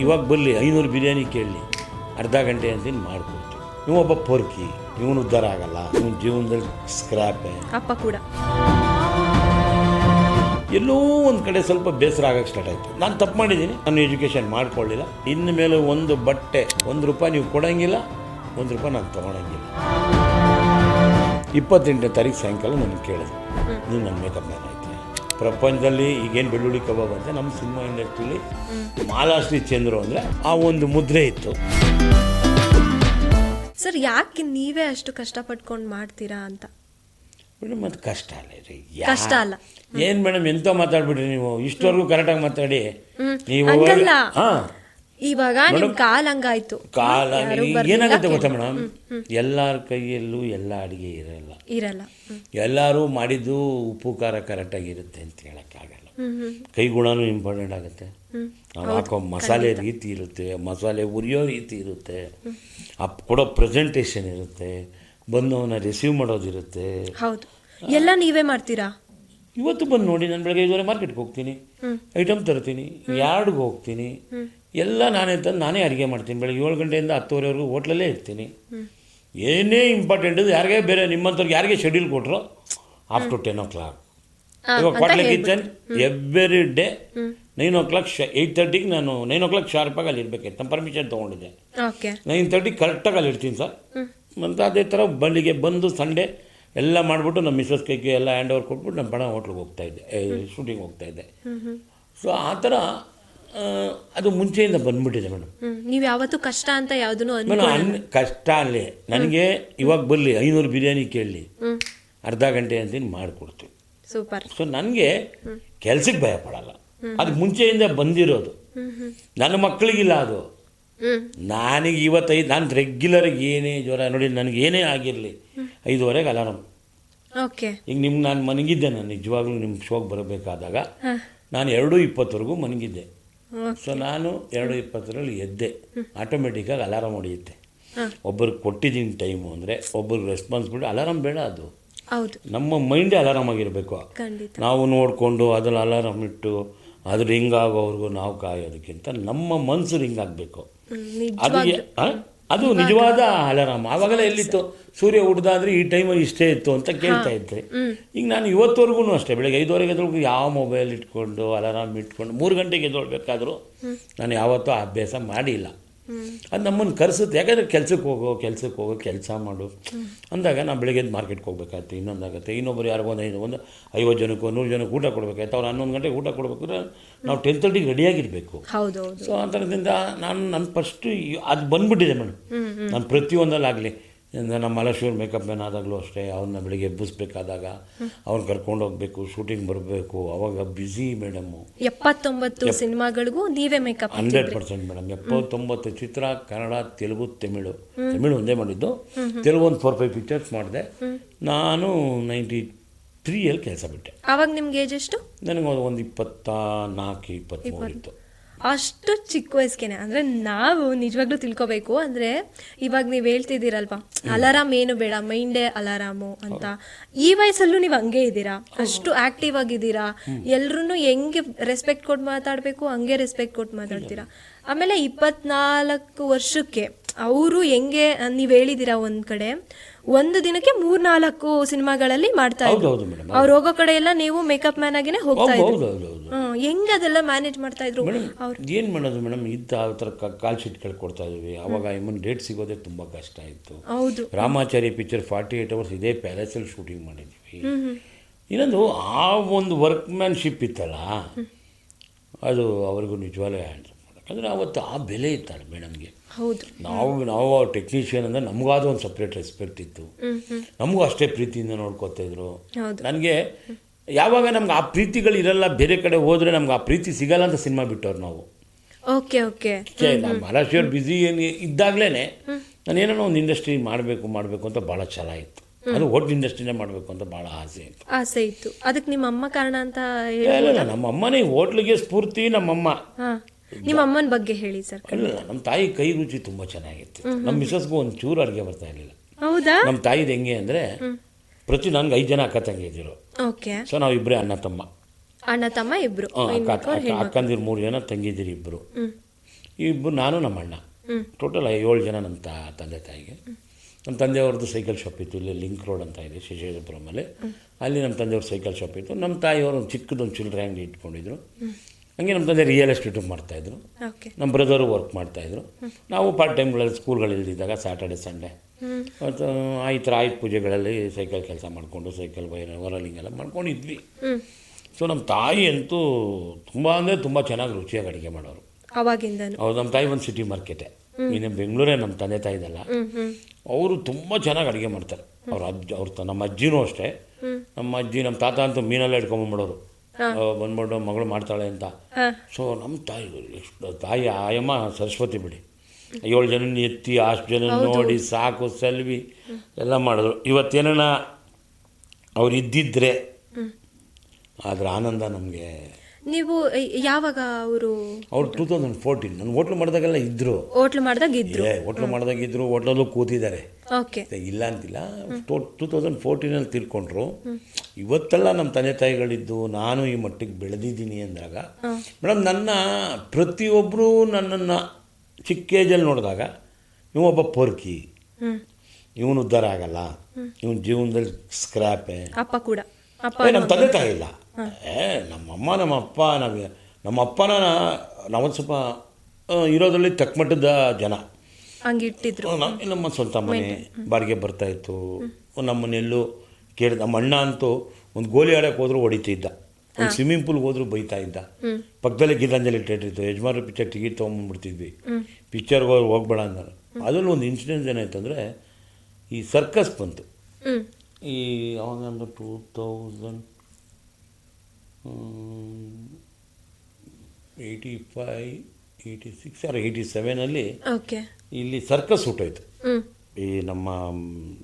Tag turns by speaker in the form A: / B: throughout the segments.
A: ಇವಾಗ ಬರಲಿ ಐನೂರು ಬಿರಿಯಾನಿ ಕೇಳಲಿ ಅರ್ಧ ಗಂಟೆ ಅಂತೀನಿ ನೀವು ಇವೊಬ್ಬ ಪೊರ್ಕಿ ಇವನು ಉದ್ಧಾರ ಆಗಲ್ಲ ಇವನ ಜೀವನದಲ್ಲಿ ಸ್ಕ್ರ್ಯಾಪೆ
B: ಅಪ್ಪ ಕೂಡ.
A: ಎಲ್ಲೋ ಒಂದು ಕಡೆ ಸ್ವಲ್ಪ ಬೇಸರ ಆಗಕ್ಕೆ ಸ್ಟಾರ್ಟ್ ಆಯಿತು. ನಾನು ತಪ್ಪು ಮಾಡಿದ್ದೀನಿ ನಾನು ಎಜುಕೇಷನ್ ಮಾಡ್ಕೊಳ್ಳಿಲ್ಲ. ಇನ್ನು ಮೇಲೆ ಒಂದು ಬಟ್ಟೆ ಒಂದು ರೂಪಾಯಿ ನೀವು ಕೊಡೋಂಗಿಲ್ಲ ಒಂದು ರೂಪಾಯಿ ನಾನು ತೊಗೊಳಂಗಿಲ್ಲ. ಇಪ್ಪತ್ತೆಂಟನೇ ತಾರೀಕು ಸಾಯಂಕಾಲ ನನಗೆ ಕೇಳಿದೆ ನೀನು ನನ್ನ ಮೇಕಪ್ ಮ್ಯಾನ್ ಆಯ್ತು. ಪ್ರಪಂಚದಲ್ಲಿ ಈಗೇನು ಬೆಳ್ಳುಳ್ಳಿ ಕಬಾಬ್ ಅಂತ ನಮ್ಮ ಸಿನಿಮಾ ಇಂಡಸ್ಟ್ರಿಲಿ ಮಾಲಾಶ್ರೀ ಚಂದ್ರು ಅಂದರೆ ಆ ಒಂದು ಮುದ್ರೆ ಇತ್ತು.
B: ಸರ್ ಯಾಕೆ ನೀವೇ ಅಷ್ಟು ಕಷ್ಟಪಟ್ಕೊಂಡು ಮಾಡ್ತೀರಾ ಅಂತ?
A: ಮೇಡಮ್ ಅದು ಕಷ್ಟ ಅಲ್ಲ ರೀ
B: ಕಷ್ಟ ಅಲ್ಲ.
A: ಏನು ಮೇಡಮ್ ಎಂತ ಮಾತಾಡ್ಬಿಡ್ರಿ ನೀವು. ಇಷ್ಟವರೆಗೂ ಕರೆಕ್ಟಾಗಿ ಮಾತಾಡಿ. ನೀವು. ಹಾಂ.
B: ಇವಾಗ ನಿಮ್ ಕಾಲ್ ಹಂಗಾಯ್ತು.
A: ಕಾಲ ಏನಾಗುತ್ತೆ ಗೊತ್ತಾ ಮೇಡಮ್? ಎಲ್ಲರ ಕೈಯಲ್ಲೂ ಎಲ್ಲ ಅಡುಗೆ ಇರಲ್ಲ.
B: ಇರಲ್ಲ.
A: ಎಲ್ಲರೂ ಮಾಡಿದ್ದು ಉಪ್ಪು ಖಾರ ಕರೆಕ್ಟಾಗಿರುತ್ತೆ ಅಂತ ಹೇಳೋಕ್ಕಾಗಲ್ಲ ಕೈ ಗುಣನೂ ಇಂಪಾರ್ಟೆಂಟ್ ಆಗುತ್ತೆ. ನಾವು ಹಾಕೋ ಮಸಾಲೆ ರೀತಿ ಇರುತ್ತೆ ಮಸಾಲೆ ಉರಿಯೋ ರೀತಿ ಇರುತ್ತೆ. ಆ ಕೊಡೋ ಪ್ರೆಸೆಂಟೇಷನ್ ಇರುತ್ತೆ. ಬಂದವನ್ನ ರಿಸೀವ್ ಮಾಡೋದಿರುತ್ತೆ.
B: ಹೌದು. ಎಲ್ಲ ನೀವೇ ಮಾಡ್ತೀರಾ?
A: ಇವತ್ತು ಬಂದು ನೋಡಿ ನಾನು ಬೆಳಗ್ಗೆ ಐದುವರೆ ಮಾರ್ಕೆಟ್ಗೆ ಹೋಗ್ತೀನಿ. ಐಟಮ್ ತರ್ತೀನಿ ಯಾರ್ಡ್ಗೆ ಹೋಗ್ತೀನಿ ಎಲ್ಲ ನಾನೇ ತಂದು ನಾನೇ ಅಡುಗೆ ಮಾಡ್ತೀನಿ. ಬೆಳಗ್ಗೆ ಏಳು ಗಂಟೆಯಿಂದ ಹತ್ತುವರೆವರೆಗೂ ಹೋಟ್ಲಲ್ಲೇ ಇರ್ತೀನಿ. ಏನೇ ಇಂಪಾರ್ಟೆಂಟ್ ಇದು ಯಾರಿಗೆ ಬೇರೆ ನಿಮ್ಮಂಥವ್ರಿಗೆ ಯಾರಿಗೆ ಶೆಡ್ಯೂಲ್ ಕೊಟ್ಟರು ಆಫ್ಟರ್ ಟೆನ್ ಓ ಕ್ಲಾಕ್ ಇವಾಗ ಕ್ವಾಟ್ಲೆ kitchen every day nine o'clock eight ತರ್ಟಿಗೆ ನಾನು ನೈನ್ ಓ ಕ್ಲಾಕ್ ಶಾರ್ಪಾಗಿ ಅಲ್ಲಿ ಇರಬೇಕಿತ್ತು ಪರ್ಮಿಷನ್ ತೊಗೊಂಡಿದ್ದೆ. ನೈನ್ ತರ್ಟಿ ಕರೆಕ್ಟಾಗಿ ಅಲ್ಲಿ ಇರ್ತೀನಿ ಸರ್ ಮತ್ತು ಅದೇ ಥರ ಬಳ್ಳಿಗೆ ಬಂದು ಸಂಡೇ ಎಲ್ಲ ಮಾಡಿಬಿಟ್ಟು ನಮ್ಮ ಮಿಸ್ಸಸ್ ಕೈಗೆ ಎಲ್ಲ ಹ್ಯಾಂಡ್ ಓವರ್ ಕೊಟ್ಬಿಟ್ಟು ನಮ್ಮ ಬಣ ಹೋಟ್ಲಿಗೆ ಹೋಗ್ತಾ ಇದ್ದೆ. ಶೂಟಿಂಗ್ ಹೋಗ್ತಾ ಇದ್ದೆ. ಸೊ ಆ ಥರ ಅದು ಮುಂಚೆಯಿಂದ ಬಂದ್ಬಿಟ್ಟಿದೆ ಮೇಡಮ್.
B: ನೀವು ಯಾವತ್ತೂ ಕಷ್ಟ ಅಂತ ಯಾವುದೂ
A: ಮೇಡಮ್ ಅನ್ ಕಷ್ಟ ಅಲ್ಲಿ. ನನಗೆ ಇವಾಗ ಬರಲಿ ಐನೂರು ಬಿರಿಯಾನಿ ಕೇಳಲಿ ಅರ್ಧ ಗಂಟೆ ಅಂತೀನಿ ಮಾಡಿಕೊಡ್ತೀವಿ.
B: ಸೂಪರ್.
A: ಸೊ ನನಗೆ ಕೆಲ್ಸಕ್ಕೆ ಭಯ ಪಡಲ್ಲ. ಅದು ಮುಂಚೆಯಿಂದ ಬಂದಿರೋದು. ನನ್ನ ಮಕ್ಕಳಿಗಿಲ್ಲ ಅದು. ನನಗೆ ಇವತ್ತೈದು ನಾನು ರೆಗ್ಯುಲರ್ ಏನೇ ಜ್ವರ ನೋಡಿ ನನಗೆ ಏನೇ ಆಗಿರಲಿ ಐದುವರೆಗೆ ಅಲಾರಮ್
B: ಓಕೆ
A: ಈಗ ನಿಮ್ಗೆ ನಾನು ಮನಗಿದ್ದೆ ನಾನು ನಿಜವಾಗ್ಲೂ ನಿಮ್ಮ ಶೋಗೆ ಬರಬೇಕಾದಾಗ ನಾನು ಎರಡು ಇಪ್ಪತ್ತವರೆಗೂ ಮನಗಿದ್ದೆ. ಸೊ ನಾನು ಎರಡು ಇಪ್ಪತ್ತರಲ್ಲಿ ಎದ್ದೆ. ಆಟೋಮೆಟಿಕ್ಕಾಗಿ ಅಲಾರಮ್ ಹೊಡೆಯುತ್ತೆ.
B: ಒಬ್ಬರು
A: ಒಬ್ಬರಿಗೆ ಕೊಟ್ಟಿದ್ದೀನಿ ಟೈಮು ಅಂದರೆ ಒಬ್ಬರಿಗೆ ರೆಸ್ಪಾನ್ಸಿಬಿಲಿಟಿ ಅಲಾರಮ್ ಬೇಡ ಅದು.
B: ಹೌದು.
A: ನಮ್ಮ ಮೈಂಡೇ ಅಲಾರಾಮ್ ಆಗಿರಬೇಕು. ನಾವು ನೋಡಿಕೊಂಡು ಅದ್ರಲ್ಲಿ ಅಲಾರಾಮ್ ಇಟ್ಟು ಅದ್ರ ರಿಂಗ್ ಆಗೋವ್ರಿಗೂ ನಾವು ಕಾಯೋದಕ್ಕಿಂತ ನಮ್ಮ ಮನಸ್ಸು ರಿಂಗ್ ಆಗಬೇಕು. ಅದು? ಅದು ನಿಜವಾದ ಅಲಾರಾಮ್. ಆವಾಗಲೇ ಎಲ್ಲಿತ್ತು? ಸೂರ್ಯ ಹುಡ್ದಾದ್ರೆ ಈ ಟೈಮಲ್ಲಿ ಇಷ್ಟೇ ಇತ್ತು ಅಂತ ಕೇಳ್ತಾ ಇದ್ದೆ. ಈಗ ನಾನು ಇವತ್ತವರೆಗೂ ಅಷ್ಟೇ ಬೆಳಗ್ಗೆ ಐದುವರೆಗೆ ಎದ್ದೊಳಗು ಯಾವ ಮೊಬೈಲ್ ಇಟ್ಕೊಂಡು ಅಲಾರಾಮ್ ಇಟ್ಕೊಂಡು ಮೂರು ಗಂಟೆಗೆ ಎದ್ದೊಳ್ಬೇಕಾದ್ರೂ ನಾನು ಯಾವತ್ತೂ ಅಭ್ಯಾಸ ಮಾಡಿಲ್ಲ. ಅದು ನಮ್ಮನ್ನು ಕರೆಸುತ್ತೆ. ಯಾಕಂದರೆ ಕೆಲ್ಸಕ್ಕೆ ಹೋಗೋ ಕೆಲಸಕ್ಕೆ ಹೋಗೋ ಕೆಲಸ ಮಾಡು. ಅಂದಾಗ ನಾನು ಬೆಳಗ್ಗೆ ಎದ್ದು ಮಾರ್ಕೆಟ್ಗೆ ಹೋಗ್ಬೇಕಾಗತ್ತೆ ಇನ್ನೊಂದಾಗುತ್ತೆ. ಇನ್ನೊಬ್ಬರು ಯಾರಿಗೋ ಒಂದು ಐದು ಒಂದು ಐವತ್ತು ಜನಕ್ಕೂ ನೂರು ಜನಕ್ಕೆ ಊಟ ಕೊಡಬೇಕಾಯ್ತು. ಅವ್ರು ಹನ್ನೊಂದು ಗಂಟೆಗೆ ಊಟ ಕೊಡಬೇಕಾದ್ರೆ ನಾವು ಟೆನ್ ತರ್ಟಿಗೆ ರೆಡಿಯಾಗಿರಬೇಕು. ಸೊ ಆ ಥರದಿಂದ ನಾನು ನನ್ನ ಫಸ್ಟು ಅದು ಬಂದ್ಬಿಟ್ಟಿದೆ ಮೇಡಮ್. ನಾನು ಪ್ರತಿಯೊಂದಲ್ಲಾಗಲಿ ನಮ್ಮ ಮಲೇಶ್ವರ್ ಮೇಕಪ್ ಮ್ಯಾನ್ ಆದಾಗಲೂ ಅಷ್ಟೇ ಅವ್ರನ್ನ ಬೆಳಿಗ್ಗೆ ಎಬ್ಬಿಸ್ಬೇಕಾದಾಗ ಅವ್ರನ್ನ ಕರ್ಕೊಂಡು ಹೋಗಬೇಕು ಶೂಟಿಂಗ್ ಬರಬೇಕು ಅವಾಗ ಬ್ಯುಸಿ ಮೇಡಮು
B: ಎಪ್ಪತ್ತೊಂಬತ್ತು ಸಿನಿಮಾಗಳಿಗೂ ನೀವೇ ಮೇಕಪ್
A: ಹಂಡ್ರೆಡ್ ಪರ್ಸೆಂಟ್ ಮೇಡಮ್ ಎಪ್ಪತ್ತೊಂಬತ್ತು ಚಿತ್ರ ಕನ್ನಡ ತೆಲುಗು ತಮಿಳು. ತಮಿಳು ಒಂದೇ ಮಾಡಿದ್ದು. ತೆಲುಗು ಒಂದು ಫೋರ್ ಫೈವ್ ಪಿಕ್ಚರ್ಸ್ ಮಾಡಿದೆ. ನಾನು ನೈಂಟಿ ತ್ರೀಯಲ್ಲಿ ಕೆಲಸ ಬಿಟ್ಟೆ.
B: ಅವಾಗ ನಿಮ್ಗೆ ಏಜ್ ಎಷ್ಟು?
A: ನನಗೆ ಒಂದು ಇಪ್ಪತ್ತ ನಾಲ್ಕು ಇಪ್ಪತ್ತ್ಮೂರು ಇತ್ತು.
B: ಅಷ್ಟು ಚಿಕ್ಕ ವಯಸ್ಸಿಗೆ ಅಂದ್ರೆ ನಾವು ನಿಜವಾಗ್ಲೂ ತಿಳ್ಕೊಬೇಕು. ಅಂದ್ರೆ ಇವಾಗ ನೀವು ಹೇಳ್ತಿದ್ದೀರಲ್ವಾ ಅಲಾರಾಮ್ ಏನು ಬೇಡ ಮೈಂಡೇ ಅಲಾರಾಮು ಅಂತ. ಈ ವಯಸ್ಸಲ್ಲೂ ನೀವು ಹಂಗೆ ಇದ್ದೀರಾ? ಅಷ್ಟು ಆಕ್ಟಿವ್ ಆಗಿದ್ದೀರಾ? ಎಲ್ರು ಹೆಂಗೆ ರೆಸ್ಪೆಕ್ಟ್ ಕೊಟ್ಟು ಮಾತಾಡಬೇಕು ಹಂಗೆ ರೆಸ್ಪೆಕ್ಟ್ ಕೊಟ್ಟು ಮಾತಾಡ್ತೀರಾ? ಆಮೇಲೆ ಇಪ್ಪತ್ನಾಲ್ಕು ವರ್ಷಕ್ಕೆ ಅವರು ಹೆಂಗೆ ನೀವು ಹೇಳಿದ್ದೀರಾ ಒಂದ್ ಕಡೆ ಒಂದು ದಿನಕ್ಕೆ ಮೂರ್ನಾಲ್ಕು ಸಿನಿಮಾಗಳಲ್ಲಿ ಮಾಡ್ತಾ ಇದ್ರು.
A: ಹೌದು ಮೇಡಮ್
B: ಅವ್ರು ಹೋಗೋ ಕಡೆ ಎಲ್ಲ ನೀವು ಮೇಕಪ್ ಮ್ಯಾನ್ ಆಗಿನೇ ಹೋಗ್ತಾ
A: ಹೌದು
B: ಇದ್ರು.
A: ಹೌದು ಹೌದು
B: ಹ್ಮ್, ಹೆಂಗ್ ಅದೆಲ್ಲ ಮ್ಯಾನೇಜ್ ಮಾಡ್ತಾ ಇದ್ರು? ಅವ್ರು
A: ಏನು ಮಾಡೋದು ಮೇಡಮ್? ಇದ್ದ ಆ ಥರ ಕಾಲ್ ಶೀಟ್ಗಳು ಕೊಡ್ತಾ ಇದ್ವಿ. ಅವಾಗ ಇಮ್ಮನ್ ಡೇಟ್ ಸಿಗೋದೇ ತುಂಬ ಕಷ್ಟ ಇತ್ತು.
B: ಹೌದು.
A: Ramachari picture forty eight hours ಇದೇ ಪ್ಯಾಲೇಸಲ್ಲಿ ಶೂಟಿಂಗ್ ಮಾಡಿದ್ವಿ. ಇನ್ನೊಂದು ಆ ಒಂದು ವರ್ಕ್ ವರ್ಕ್ಮ್ಯಾನ್ಶಿಪ್ ಇತ್ತಲ್ಲ ಅದು ಅವ್ರಿಗೂ ನಿಜವಾಗ್ಲೂ ಹ್ಯಾಂಡ್ಸ್ ಅಂದರೆ ಅವತ್ತು ಆ ಬೆಲೆ ಇತ್ತಲ್ಲ ಮೇಡಮ್ಗೆ.
B: ಹೌದು.
A: ನಾವು ನಾವು ಟೆಕ್ನಿಷಿಯನ್ ಅಂದರೆ ನಮಗಾದ ಒಂದು ಸಪ್ರೇಟ್ ರೆಸ್ಪೆಕ್ಟ್ ಇತ್ತು. ನಮಗೂ ಅಷ್ಟೇ ಪ್ರೀತಿಯಿಂದ ನೋಡ್ಕೋತಾ ಇದ್ರು. ನನಗೆ ಯಾವಾಗ ನಮ್ಗೆ ಆ ಪ್ರೀತಿಗಳು ಇರಲ್ಲ ಬೇರೆ ಕಡೆ ಹೋದರೆ ನಮ್ಗೆ ಆ ಪ್ರೀತಿ ಸಿಗಲ್ಲ ಅಂತ ಸಿನಿಮಾ ಬಿಟ್ಟವ್ರು ನಾವು.
B: Okay okay.
A: ಮಹಾರಾಷ್ಟ್ರ ಬ್ಯುಸಿ ಏನು ಇದ್ದಾಗಲೇ ನಾನು ಏನೋ ಒಂದು ಇಂಡಸ್ಟ್ರಿ ಮಾಡಬೇಕು ಮಾಡಬೇಕು ಅಂತ ಭಾಳ ಛಲ ಇತ್ತು. ಅದು ಹೋಟ್ಲ್ ಇಂಡಸ್ಟ್ರಿನೇ ಮಾಡಬೇಕು ಅಂತ ಭಾಳ ಆಸೆ ಇತ್ತು.
B: ಆಸೆ ಇತ್ತು. ಅದಕ್ಕೆ ನಿಮ್ಮ ಅಮ್ಮ ಕಾರಣ ಅಂತ
A: ಇಲ್ಲ ನಮ್ಮ ಅಮ್ಮನೇ ಹೋಟ್ಲಿಗೆ ಸ್ಫೂರ್ತಿ ನಮ್ಮಮ್ಮ.
B: ನಿಮ್ಮ ಅಮ್ಮನ ಬಗ್ಗೆ ಹೇಳಿ ಸರ್
A: ಇಲ್ಲ ನಮ್ಮ ತಾಯಿ ಕೈ ರುಚಿ ತುಂಬಾ ಚೆನ್ನಾಗಿತ್ತು. ನಮ್ಮ ಮಿಸಸ್ಗೂ ಒಂದು ಚೂರು ಅಡುಗೆ ಬರ್ತಾ ಇರಲಿಲ್ಲ.
B: ಹೌದಾ?
A: ನಮ್ಮ ತಾಯಿದು ಹೆಂಗೆ ಅಂದ್ರೆ ಪ್ರತಿ ನನಗೆ ಐದು ಜನ ಅಕ್ಕ ತಂಗಿ ಇದ್ದರು
B: ಓಕೆ.
A: ಸೊ ನಾವು ಇಬ್ಬರೇ ಅಣ್ಣ ತಮ್ಮ.
B: ಅಣ್ಣ ತಮ್ಮ ಇಬ್ರು
A: ಅಕ್ಕಂದಿರು ಮೂರು ಜನ ತಂಗಿದಿರು ಇಬ್ಬರು
B: ಇಬ್ರು
A: ಇಬ್ಬರು ನಾನು ನಮ್ಮ ಅಣ್ಣ. ಟೋಟಲ್ ಏಳು ಜನ ನಮ್ಮ ತಾ ತಂದೆ ತಾಯಿಗೆ. ನಮ್ಮ ತಂದೆಯವ್ರದ್ದು ಸೈಕಲ್ ಶಾಪ್ ಇತ್ತು ಇಲ್ಲಿ ಲಿಂಕ್ ರೋಡ್ ಅಂತ ಇದೆ ಶೇಷಾದ್ರಿಪುರಮಲ್ಲಿ ಅಲ್ಲಿ. ನಮ್ಮ ತಂದೆಯವ್ರ ಸೈಕಲ್ ಶಾಪ್ ಇತ್ತು. ನಮ್ಮ ತಾಯಿಯವರು ಒಂದು ಚಿಕ್ಕದೊಂದು ಚಿಲ್ಡ್ರ ಅಂಗಡಿ ಇಟ್ಕೊಂಡಿದ್ರು. ಹಂಗೆ ನಮ್ಮ ತಂದೆ ರಿಯಲ್ ಎಸ್ಟೇಟು ಮಾಡ್ತಾಯಿದ್ರು
B: ಓಕೆ
A: ನಮ್ಮ ಬ್ರದರು ವರ್ಕ್ ಮಾಡ್ತಾಯಿದ್ರು ನಾವು ಪಾರ್ಟ್ ಟೈಮ್ಗಳಲ್ಲಿ ಸ್ಕೂಲ್ಗಳಿಲ್ದಿದ್ದಾಗ ಸ್ಯಾಟರ್ಡೆ ಸಂಡೆ ಮತ್ತು ಈ ಥರ ಆಯುಧ ಪೂಜೆಗಳಲ್ಲಿ ಸೈಕಲ್ ಕೆಲಸ ಮಾಡಿಕೊಂಡು ಸೈಕಲ್ ವೈರ್ ವರಲಿಂಗ್ ಎಲ್ಲ ಮಾಡ್ಕೊಂಡಿದ್ವಿ.
B: ಹ್ಮ್.
A: ಸೊ ನಮ್ಮ ತಾಯಿ ಅಂತೂ ತುಂಬ ಅಂದರೆ ತುಂಬ ಚೆನ್ನಾಗಿ ರುಚಿಯಾಗಿ ಅಡುಗೆ ಮಾಡೋರು.
B: ಅವಾಗಿಂದನು.
A: ಅವ್ರು ನಮ್ಮ ತಾಯಿ ಒಂದು ಸಿಟಿ ಮಾರ್ಕೆಟೆ ಇನ್ನು ಬೆಂಗಳೂರೇ ನಮ್ಮ ತಂದೆ ತಾಯಿದಲ್ಲ ಅವರು ತುಂಬ ಚೆನ್ನಾಗಿ ಅಡುಗೆ ಮಾಡ್ತಾರೆ. ಅವ್ರ ಅಜ್ಜ ಅವ್ರ ನಮ್ಮ ಅಜ್ಜಿನೂ ಅಷ್ಟೇ. ನಮ್ಮ ಅಜ್ಜಿ ನಮ್ಮ ತಾತ ಅಂತೂ ಮೀನೆಲ್ಲ ಇಟ್ಕೊಂಬಂದ್ಬಿಡೋರು ಬಂದ್ಬಿಟ್ಟು ಮಗಳು ಮಾಡ್ತಾಳೆ ಅಂತ. ಸೊ ನಮ್ಮ ತಾಯಿ ಎಷ್ಟು ತಾಯಿ ಆಯಮ್ಮ ಸರಸ್ವತಿ ಬಿಡಿ. ಏಳು ಜನ ಎತ್ತಿ ಅಷ್ಟು ಜನ ನೋಡಿ ಸಾಕು ಸೆಲ್ವಿ ಎಲ್ಲ ಮಾಡಿದ್ರು. ಇವತ್ತೇನ ಅವ್ರು ಇದ್ದಿದ್ರೆ ಆದ್ರೆ ಆನಂದ ನಮಗೆ
B: ನೀವು ಯಾವಾಗ ಅವರು
A: ಅವ್ರು ಟೂ ತೌಸಂಡ್ ಫೋರ್ಟೀನ್ ನಾನು ಹೋಟ್ಲು ಮಾಡಿದಾಗೆಲ್ಲ ಇದ್ರು.
B: ಹೋಟ್ಲು ಮಾಡಿದಾಗ ಇದ್ರೆ.
A: ಏ ಹೋಟ್ಲು ಮಾಡಿದಾಗ ಇದ್ದರು ಹೋಟ್ಲಲ್ಲೂ ಕೂತಿದ್ದಾರೆ.
B: ಓಕೆ.
A: ಇಲ್ಲ ಅಂತಿಲ್ಲ. ಟೂ ತೌಸಂಡ್ ಫೋರ್ಟೀನಲ್ಲಿ ತಿಳ್ಕೊಂಡ್ರು. ಇವತ್ತೆಲ್ಲ ನಮ್ಮ ತಂದೆ ತಾಯಿಗಳಿದ್ದು ನಾನು ಈ ಮಟ್ಟಿಗೆ ಬೆಳೆದಿದ್ದೀನಿ ಅಂದಾಗ ಮೇಡಮ್ ನನ್ನ ಪ್ರತಿಯೊಬ್ಬರು ನನ್ನನ್ನು ಚಿಕ್ಕ ಏಜಲ್ಲಿ ನೋಡಿದಾಗ ಇವೊಬ್ಬ ಪೊರ್ಕಿ. ಇವನು ಉದ್ಧಾರ ಆಗಲ್ಲ. ಇವನ ಜೀವನದಲ್ಲಿ ಸ್ಕ್ರ್ಯಾಪೆ
B: ಅಪ್ಪ ಕೂಡ. ಅಪ್ಪ
A: ನಮ್ಮ ತಂದೆ ತಾಯಿ ಇಲ್ಲ. ಏ ನಮ್ಮಮ್ಮ ನಮ್ಮ ಅಪ್ಪ ನಾವು ನಮ್ಮ ಅಪ್ಪನ ನಾವೊಂದು ಸ್ವಲ್ಪ ಇರೋದ್ರಲ್ಲಿ ತಕ್ಕಮಟ್ಟದ ಜನ.
B: ಹಂಗಿಟ್ಟಿದ್ರು
A: ನಮ್ಮ ನಮ್ಮ ಸ್ವಂತ ಮನೆ ಬಾಡಿಗೆ ಬರ್ತಾಯಿತ್ತು ನಮ್ಮನ್ನೆಲ್ಲೂ ಕೇಳಿದ ನಮ್ಮ ಅಣ್ಣ ಅಂತೂ ಒಂದು ಗೋಲಿ ಆಡೋಕೆ ಹೋದ್ರು ಹೊಡಿತಿದ್ದ. ಒಂದು ಸ್ವಿಮ್ಮಿಂಗ್ ಪೂಲ್ಗೆ ಹೋದ್ರು ಬೈತಾ ಇದ್ದ. ಪಕ್ಕದಲ್ಲೇ ಗೀತಾಂಜಲಿ ಥಿಯೇಟರ್ ಇತ್ತು. ಯಜಮಾನ್ ಪಿಕ್ಚರ್ ಟಿಕೆಟ್ ತೊಗೊಂಬಿಡ್ತಿದ್ವಿ ಪಿಕ್ಚರ್ಗೆ ಹೋಗಿ ಹೋಗ್ಬೇಡ ಅಂದರು. ಅದರಲ್ಲಿ ಒಂದು ಇನ್ಸಿಡೆನ್ಸ್ ಏನಾಯ್ತು ಅಂದರೆ ಈ ಸರ್ಕಸ್ ಬಂತು.
B: ಈ
A: ಈ ಅಂದ್ರೆ two thousand eighty five eighty six or eighty ಸೆವೆನಲ್ಲಿ
B: okay
A: ಇಲ್ಲಿ ಸರ್ಕಸ್ ಹುಟ್ಟೋಯ್ತು ಈ ನಮ್ಮ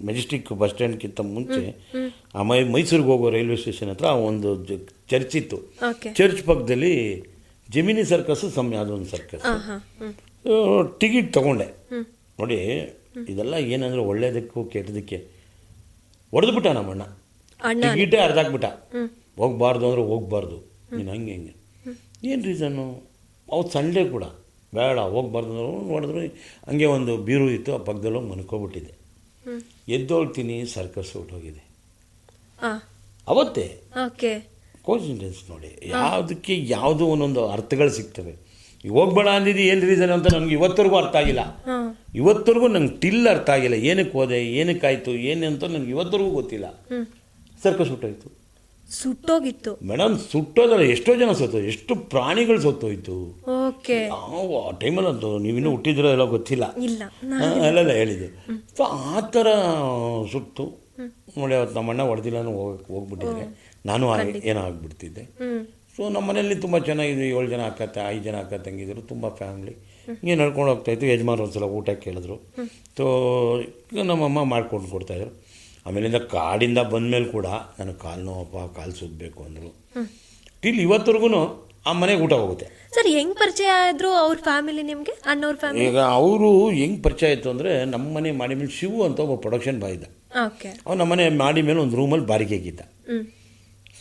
A: ಮೆಜೆಸ್ಟಿಕ್ ಬಸ್ ಸ್ಟ್ಯಾಂಡ್ಗಿಂತ ಮುಂಚೆ ಆ ಮೈ ಮೈಸೂರಿಗೆ ಹೋಗೋ ರೈಲ್ವೆ ಸ್ಟೇಷನ್ ಹತ್ರ ಒಂದು ಚರ್ಚ್ ಇತ್ತು. ಚರ್ಚ್ ಪಕ್ಕದಲ್ಲಿ ಜಮಿನಿ ಸರ್ಕಸ್ ಸಮಯ ಅದೊಂದು ಸರ್ಕಸ್ ಟಿಕೆಟ್ ತಗೊಂಡೆ. ನೋಡಿ ಇದೆಲ್ಲ ಏನಂದ್ರೆ ಒಳ್ಳೇದಕ್ಕೂ ಕೆಟ್ಟದಕ್ಕೆ ಹೊಡೆದ್ಬಿಟ್ಟ ನಮ್ಮಣ್ಣ.
B: ಅಣ್ಣ
A: ಟಿಕೆಟೇ ಅರ್ಧಾಕ್ಬಿಟ್ಟ ಹೋಗ್ಬಾರ್ದು ಅಂದ್ರೆ ಹೋಗ್ಬಾರ್ದು. ನೀನು ಹಂಗೆ ಹಿಂಗೆ. ಏನು ರೀಸನ್ನು ಅವತ್ತು ಸಂಡೇ ಕೂಡ. ಬೇಡ ಹೋಗ್ಬಾರ್ದು ಅಂದ್ರೆ ನೋಡಿದ್ರು ಹಂಗೆ ಒಂದು ಬೀರು ಇತ್ತು ಆ ಪಕ್ಕದಲ್ಲಿ
B: ಹ್ಮ್
A: ಎದ್ದೋಳ್ತೀನಿ ಸರ್ಕಸ್
B: ಹೋಗಿದೆ
A: ಅವತ್ತೇ?
B: ಓಕೆ.
A: ಕೋಇನ್ಸಿಡೆನ್ಸ್ ನೋಡಿ. ಯಾವುದಕ್ಕೆ ಯಾವುದೋ ಒಂದೊಂದು ಅರ್ಥಗಳು ಸಿಗ್ತವೆ. ಈಗ ಹೋಗ್ಬೇಡ ಅಂದಿದ್ದು ಏನು ರೀಸನ್ ಅಂತ ನನಗೆ ಇವತ್ತರೆಗೂ ಅರ್ಥ ಆಗಿಲ್ಲ. ಇವತ್ತರೆಗೂ ನಂಗೆ ಟಿಲ್ ಅರ್ಥ ಆಗಿಲ್ಲ. ಏನಕ್ಕೆ ಹೋದೆ ಏನಕ್ಕಾಯಿತು ಏನು ಅಂತ ನನಗೆ ಇವತ್ತರೆಗೂ ಗೊತ್ತಿಲ್ಲ. ಸರ್ಕಸ್ ಹುಟ್ಟೋಯ್ತು.
B: ಸುಟ್ಟೋಗಿತ್ತು.
A: ಮೇಡಮ್ ಸುಟ್ಟೋದಲ್ಲ ಎಷ್ಟೋ ಜನ ಸತ್ತು ಎಷ್ಟು ಪ್ರಾಣಿಗಳು ಸತ್ತೋಯ್ತು.
B: ಓಕೆ.
A: ಆ ಟೈಮಲ್ಲಿ ಅಂತ ನೀವಿನ್ನೂ ಹುಟ್ಟಿದ್ರೆ ಎಲ್ಲ ಗೊತ್ತಿಲ್ಲ.
B: ಇಲ್ಲ
A: ಅಲ್ಲೆಲ್ಲ ಹೇಳಿದ್ದು. ಸೊ ಆ ಥರ ಸುಟ್ಟು ನೋಡಿ ಅವತ್ತು ನಮ್ಮ ಅಣ್ಣ ಹೊಡೆದಿಲ್ಲ ಹೋಗಿ ಹೋಗ್ಬಿಟ್ಟಿದ್ರೆ ನಾನು ಹಾಗೆ ಏನೋ ಆಗ್ಬಿಡ್ತಿದ್ದೆ. ಸೊ ನಮ್ಮ ಮನೆಯಲ್ಲಿ ತುಂಬ ಚೆನ್ನಾಗಿದೆ ಏಳು ಜನ ಅಕ್ಕ ಐದು ಜನ ಅಕ್ಕ ತಂಗಿದ್ರು ತುಂಬ ಫ್ಯಾಮಿಲಿ. ಹಿಂಗೆ ನಡ್ಕೊಂಡು ಹೋಗ್ತಾಯಿತ್ತು ಯಜಮಾನ್ ಒಂದ್ಸಲ ಊಟ ಕೇಳಿದ್ರು. ಸೊ ನಮ್ಮಮ್ಮ ಮಾಡ್ಕೊಂಡು ಕೊಡ್ತಾಯಿದ್ರು ಆಮೇಲಿಂದ ಕಾಡಿಂದ ಬಂದಮೇಲೆ ಕೂಡ ನನಗೆ ಕಾಲು ನೋವಪ್ಪ ಕಾಲು ಸುದ್ದಬೇಕು ಅಂದರು. ಟಿಲ್ ಇವತ್ತರೆಗೂ ಆ ಮನೆಗೆ ಊಟ ಹೋಗುತ್ತೆ.
B: ಸರ್ ಹೆಂಗ್ ಪರಿಚಯ ಆದ್ರು ಅವ್ರ ಫ್ಯಾಮಿಲಿ ನಿಮಗೆ? ಅಣ್ಣವ್ರ ಫ್ಯಾಮಿಲಿ?
A: ಈಗ ಅವರು ಹೆಂಗೆ ಪರಿಚಯ ಆಯಿತು ಅಂದರೆ ನಮ್ಮ ಮನೆ ಮಾಡಿ ಮೇಲೆ ಶಿವು ಅಂತ ಒಬ್ಬ ಪ್ರೊಡಕ್ಷನ್ ಬಾಯ್ ಇದ್ದ.
B: ಓಕೆ.
A: ಅವ್ನು ನಮ್ಮ ಮನೆ ಮಾಡಿ ಮೇಲೆ ಒಂದು ರೂಮಲ್ಲಿ ಬಾರಿಕೆ
B: ಆಗಿದ್ದ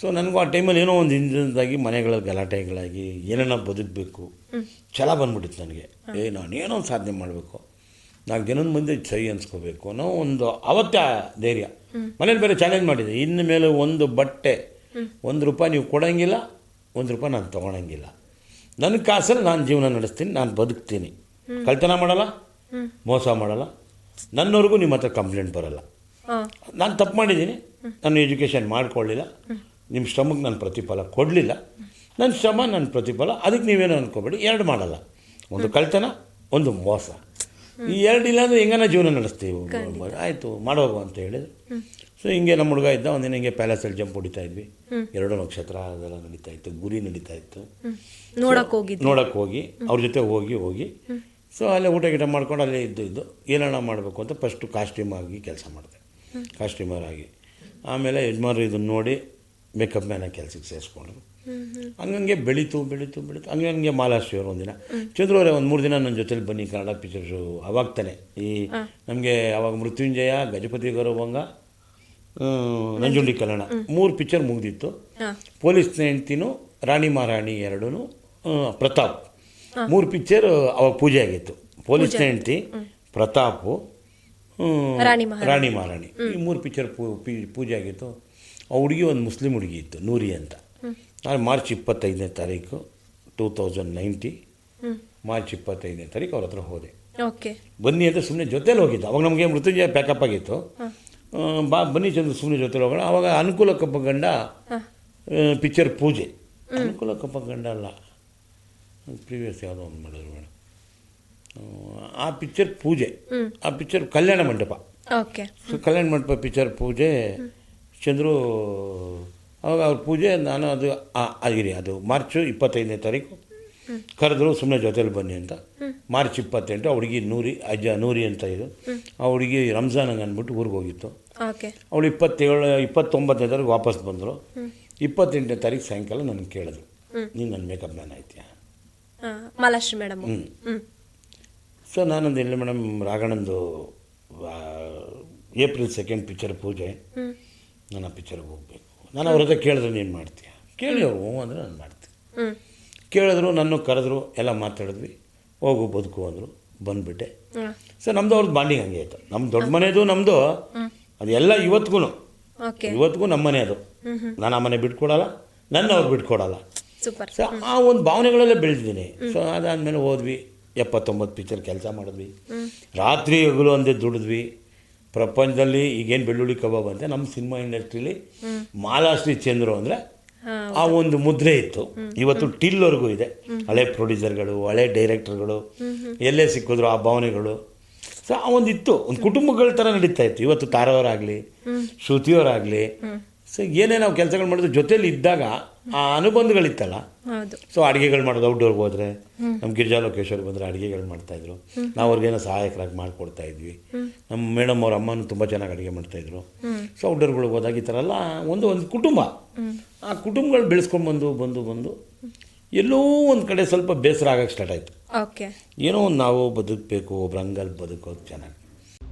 A: ಸೊ ನನಗೂ ಆ ಟೈಮಲ್ಲಿ ಏನೋ ಒಂದು ಹಿಂದಿನದಾಗಿ ಮನೆಗಳ ಗಲಾಟೆಗಳಾಗಿ ಏನೇನೋ ಬದುಕಬೇಕು. ಛಲ ಬಂದ್ಬಿಟ್ಟಿತ್ತು ನನಗೆ. ಏ ನಾನು ಏನೋ ಒಂದು ಸಾಧನೆ ಮಾಡಬೇಕು? ನಾಲ್ಕು ಜನದ ಮುಂದೆ ಸೈ ಅನ್ಸ್ಕೋಬೇಕು ಅನ್ನೋ ಒಂದು ಅವತ್ತ ಧೈರ್ಯ. ಮನೇಲಿ ಬೇರೆ ಚಾಲೆಂಜ್ ಮಾಡಿದೆ. ಇನ್ನು ಮೇಲೆ ಒಂದು ಬಟ್ಟೆ ಒಂದು ರೂಪಾಯಿ ನೀವು ಕೊಡೋಂಗಿಲ್ಲ ಒಂದು ರೂಪಾಯಿ ನಾನು ತೊಗೊಳಂಗಿಲ್ಲ. ನನ್ನ ಕಾಸಲ್ಲಿ ನಾನು ಜೀವನ ನಡೆಸ್ತೀನಿ ನಾನು ಬದುಕ್ತೀನಿ. ಕಳ್ತನ ಮಾಡಲ್ಲ ಮೋಸ ಮಾಡಲ್ಲ. ನನ್ನವರೆಗೂ ನಿಮ್ಮ ಹತ್ರ ಕಂಪ್ಲೇಂಟ್ ಬರಲ್ಲ. ನಾನು ತಪ್ಪು ಮಾಡಿದ್ದೀನಿ. ನಾನು ಎಜುಕೇಷನ್ ಮಾಡ್ಕೊಳ್ಳಿಲ್ಲ. ನಿಮ್ಮ ಶ್ರಮಕ್ಕೆ ನಾನು ಪ್ರತಿಫಲ ಕೊಡಲಿಲ್ಲ. ನನ್ನ ಶ್ರಮ ನನ್ನ ಪ್ರತಿಫಲ ಅದಕ್ಕೆ ನೀವೇನು ಅನ್ಕೋಬೇಡಿ. ಎರಡು ಮಾಡಲ್ಲ. ಒಂದು ಕಳ್ತನ ಒಂದು ಮೋಸ. ಈ ಎರಡು ಇಲ್ಲ ಅಂದರೆ ಹೆಂಗನ ಜೀವನ ನಡೆಸ್ತೀವಿ? ಆಯಿತು ಮಾಡೋಗು ಅಂತ ಹೇಳಿದ್ರು. ಸೊ ಹಿಂಗೆ ನಮ್ಮ ಹುಡುಗ ಇದ್ದ ಒಂದಿನ ಹಿಂಗೆ ಪ್ಯಾಲೇಸಲ್ಲಿ ಜಂಪ್ ಹೊಡಿತಾ ಇದ್ವಿ. ಎರಡು ನಕ್ಷತ್ರ ಅದೆಲ್ಲ ನಡೀತಾ ಇತ್ತು ಗುರಿ ನಡೀತಾ ಇತ್ತು.
B: ನೋಡಕ್ಕೆ ಹೋಗಿ
A: ನೋಡಕ್ಕೆ ಹೋಗಿ ಅವ್ರ ಜೊತೆ ಹೋಗಿ ಹೋಗಿ. ಸೊ ಅಲ್ಲೇ ಊಟ ಗೀಟ ಮಾಡ್ಕೊಂಡು ಅಲ್ಲೇ ಇದ್ದು ಇದ್ದು. ಏನಣ್ಣ ಮಾಡಬೇಕು ಅಂತ ಫಸ್ಟು ಕಾಸ್ಟ್ಯೂಮ್ ಆಗಿ ಕೆಲಸ ಮಾಡಿದೆ. ಕಾಸ್ಟ್ಯೂಮರ್ ಆಗಿ. ಆಮೇಲೆ ಯಜಮಾನ್ರು ಇದನ್ನು ನೋಡಿ ಮೇಕಪ್ ಮ್ಯಾನ ಕೆಲಸಕ್ಕೆ ಸೇರಿಸ್ಕೊಂಡ್ರು ಹಂಗಂಗೆ ಬೆಳೀತು ಬೆಳೀತು ಬೆಳೀತು ಹಂಗೆ ಹಂಗೆ ಮಾಲಾಶ್ರೀಯವರು ಒಂದಿನ ಚಂದ್ರವರೇ ಒಂದು ಮೂರು ದಿನ ನನ್ನ ಜೊತೆಲಿ ಬನ್ನಿ ಕನ್ನಡ ಪಿಕ್ಚರ್ಸು ಅವಾಗ ತಾನೆ ಈ ನಮಗೆ ಅವಾಗ ಮೃತ್ಯುಂಜಯ ಗಜಪತಿ ಗೌರವಂಗ ನಂಜುಂಡಿ ಕಲ್ಯಾಣ ಮೂರು ಪಿಕ್ಚರ್ ಮುಗ್ದಿತ್ತು ಪೊಲೀಸ್ ಹೆಂಡ್ತಿನೂ ರಾಣಿ ಮಹಾರಾಣಿ ಎರಡೂ ಪ್ರತಾಪ್ ಮೂರು ಪಿಕ್ಚರ್ ಅವಾಗ ಪೂಜೆ ಆಗಿತ್ತು ಪೊಲೀಸ್ ಹೆಂಡತಿ ಪ್ರತಾಪು
B: ರಾಣಿ ಮಹಾರಾಣಿ.
A: ರಾಣಿ ಮಹಾರಾಣಿ ಈ ಮೂರು ಪಿಕ್ಚರ್ ಪೂಜೆ ಆಗಿತ್ತು ಆ ಹುಡುಗಿ ಒಂದು ಮುಸ್ಲಿಂ ಹುಡುಗಿ ಇತ್ತು ನೂರಿ ಅಂತ. ನಾನು ಮಾರ್ಚ್ ಇಪ್ಪತ್ತೈದನೇ ತಾರೀಕು ಟೂ ತೌಸಂಡ್ ನೈಂಟಿ ಮಾರ್ಚ್ ಇಪ್ಪತ್ತೈದನೇ ತಾರೀಕು ಅವ್ರ ಹತ್ರ ಹೋದೆ.
B: ಓಕೆ.
A: ಬನ್ನಿ ಅಂತ ಸುಮ್ಮನೆ ಜೊತೇಲಿ ಹೋಗಿದ್ದು. ಅವಾಗ ನಮಗೆ ಮೃತ್ಯುಂಜಯ ಪ್ಯಾಕಪ್ ಆಗಿತ್ತು. ಬಾ ಬನ್ನಿ ಚಂದ್ರ ಸುಮ್ಮನೆ ಜೊತೆಲಿ ಹೋಗೋಣ. ಅವಾಗ ಅನುಕೂಲ ಕಪ್ಪ ಗಂಡ ಪಿಕ್ಚರ್ ಪೂಜೆ. ಅನುಕೂಲ ಕಪ್ಪ ಗಂಡ ಅಲ್ಲ. ಪ್ರೀವಿಯಸ್ ಯಾವುದೋ ಒಂದು ಮಾಡಿದ್ರು ಮೇಡಮ್ ಆ ಪಿಕ್ಚರ್ ಪೂಜೆ. ಆ picture Kalyana Mantapa.
B: Okay.
A: So Kalyana Mantapa picture ಪೂಜೆ. ಚಂದ್ರು ಅವಾಗ ಅವ್ರ ಪೂಜೆ ನಾನು ಅದು ಆಗಿರಿ ಅದು ಮಾರ್ಚ್ ಇಪ್ಪತ್ತೈದನೇ ತಾರೀಕು. ಕರೆದ್ರು ಸುಮ್ಮನೆ ಜೊತೆಲಿ ಬನ್ನಿ ಅಂತ. ಮಾರ್ಚ್ ಇಪ್ಪತ್ತೆಂಟು ಆ ಹುಡುಗಿ ನೂರಿ ಅಜ್ಜ ನೂರಿ ಅಂತ ಇದು. ಆ ಹುಡುಗಿ ರಂಜಾನಂಗೆ ಅಂದ್ಬಿಟ್ಟು ಊರಿಗೆ ಹೋಗಿತ್ತು. ಅವಳು ಇಪ್ಪತ್ತೇಳು ಇಪ್ಪತ್ತೊಂಬತ್ತನೇ ತಾರೀಕು ವಾಪಸ್ ಬಂದರು. ಇಪ್ಪತ್ತೆಂಟನೇ ತಾರೀಕು ಸಾಯಂಕಾಲ ನನಗೆ ಕೇಳಿದ್ರು. ನೀನು ನನ್ನ ಮೇಕಪ್ ಮ್ಯಾನ್ ಆಯ್ತೀಯಾ?
B: ಮಾಲಾಶ್ರೀ ಮೇಡಮ್
A: ಹ್ಞೂ ಸೊ ನಾನೊಂದು ಇಲ್ಲಿ ಮೇಡಮ್ ರಾಘಣ್ಣಂದು ಆ, ಏಪ್ರಿಲ್ ಸೆಕೆಂಡ್ ಪಿಕ್ಚರ್ ಪೂಜೆ.
B: ಹ್ಮ್
A: ನಾನು ಹೋಗ್ಬೇಕು ಪಿಕ್ಚರ್ಗೆ ಹೋಗಬೇಕು. ನಾನು ಅವ್ರ ಹತ್ರ ಕೇಳಿದ್ರೆ ನೀನು ಮಾಡ್ತೀಯ? ಕೇಳಿ ಅವ್ರು ಹ್ಞೂ ಅಂದರೆ ನಾನು ಮಾಡ್ತೀನಿ. ಕೇಳಿದ್ರು ನನ್ನ ಕರೆದ್ರು ಎಲ್ಲ ಮಾತಾಡಿದ್ವಿ. ಹೋಗು ಬದುಕು ಅಂದರು ಬಂದುಬಿಟ್ಟೆ.
B: ಸರ್
A: ಸೊ ನಮ್ಮದು ಅವ್ರದ್ದು ಬಾಂಡಿಂಗ್ ಹಂಗೆ ಆಯಿತು. ನಮ್ಮ ದೊಡ್ಡ ಮನೆಯದು ನಮ್ಮದು ಅದೆಲ್ಲ ಇವತ್ತಿಗೂ ಇವತ್ತಿಗೂ ನಮ್ಮ ಮನೆ ಅದು. ನಾನು ಆ ಮನೆ ಬಿಟ್ಕೊಡಲ್ಲ ನನ್ನ ಅವ್ರು ಬಿಟ್ಕೊಡಲ್ಲ. ಸೊ ಆ ಒಂದು ಭಾವನೆಗಳಲ್ಲೇ ಬೆಳೆದಿದ್ದೀನಿ. ಸೊ ಅದಾದಮೇಲೆ ಹೋದ್ವಿ ಎಪ್ಪತ್ತೊಂಬತ್ತು ಪಿಕ್ಚರ್ ಕೆಲಸ ಮಾಡಿದ್ವಿ. ರಾತ್ರಿ ಹಗಲು ಅಂದೇ ದುಡಿದ್ವಿ. ಪ್ರಪಂಚದಲ್ಲಿ ಈಗೇನು ಬೆಳ್ಳುಳ್ಳಿ ಕಬಾಬ್ ಅಂತ ನಮ್ಮ ಸಿನಿಮಾ ಇಂಡಸ್ಟ್ರೀಲಿ ಮಾಲಾಶ್ರೀ ಚಂದ್ರು ಅಂದರೆ ಆ ಒಂದು ಮುದ್ರೆ ಇತ್ತು. ಇವತ್ತು ಟಿಲ್ವರೆಗೂ ಇದೆ. ಹಳೆ ಪ್ರೊಡ್ಯೂಸರ್ಗಳು ಹಳೆ ಡೈರೆಕ್ಟರ್ಗಳು ಎಲ್ಲೇ ಸಿಕ್ಕಿದ್ರು ಆ ಭಾವನೆಗಳು. ಸೊ ಆ ಒಂದು ಇತ್ತು ಒಂದು ಕುಟುಂಬಗಳ ಥರ ನಡೀತಾ ಇತ್ತು. ಇವತ್ತು ತಾರವರಾಗಲಿ ಶ್ರುತಿಯವರಾಗಲಿ ಸೊ ಏನೇ ನಾವು ಕೆಲಸಗಳು ಮಾಡಿದ್ರು ಜೊತೇಲಿ ಇದ್ದಾಗ ಆ ಅನುಬಂಧಗಳಿತ್ತಲ್ಲ? ಸೊ ಅಡುಗೆಗಳು ಮಾಡೋದು ಔಟ್ಡೋರ್ಗೆ ಹೋದರೆ ನಮ್ಮ ಗಿರಿಜಾ ಲೋಕೇಶ್ವರ್ ಬಂದರೆ ಅಡುಗೆಗಳು ಮಾಡ್ತಾಯಿದ್ರು ನಾವು ಅವ್ರಿಗೇನೋ ಸಹಾಯಕರಾಗಿ ಮಾಡಿಕೊಡ್ತಾ ಇದ್ವಿ. ನಮ್ಮ ಮೇಡಮ್ ಅವ್ರ ಅಮ್ಮನೂ ತುಂಬ ಚೆನ್ನಾಗಿ ಅಡುಗೆ ಮಾಡ್ತಾಯಿದ್ರು ಸೊ ಔಟ್ಡೋರ್ಗಳಿಗೆ ಹೋದಾಗ ಈ ಥರ ಎಲ್ಲ ಒಂದು ಒಂದು ಕುಟುಂಬ. ಆ ಕುಟುಂಬಗಳು ಬೆಳೆಸ್ಕೊಂಡು ಬಂದು ಬಂದು ಬಂದು ಎಲ್ಲೋ ಒಂದು ಕಡೆ ಸ್ವಲ್ಪ ಬೇಸರ ಆಗೋಕ್ಕೆ ಸ್ಟಾರ್ಟ್ ಆಯಿತು. ಏನೋ ಒಂದು ನಾವು ಬದುಕಬೇಕು ಒಬ್ರು ಹಂಗಲ್ಲಿ ಬದುಕೋದು ಚೆನ್ನಾಗಿ.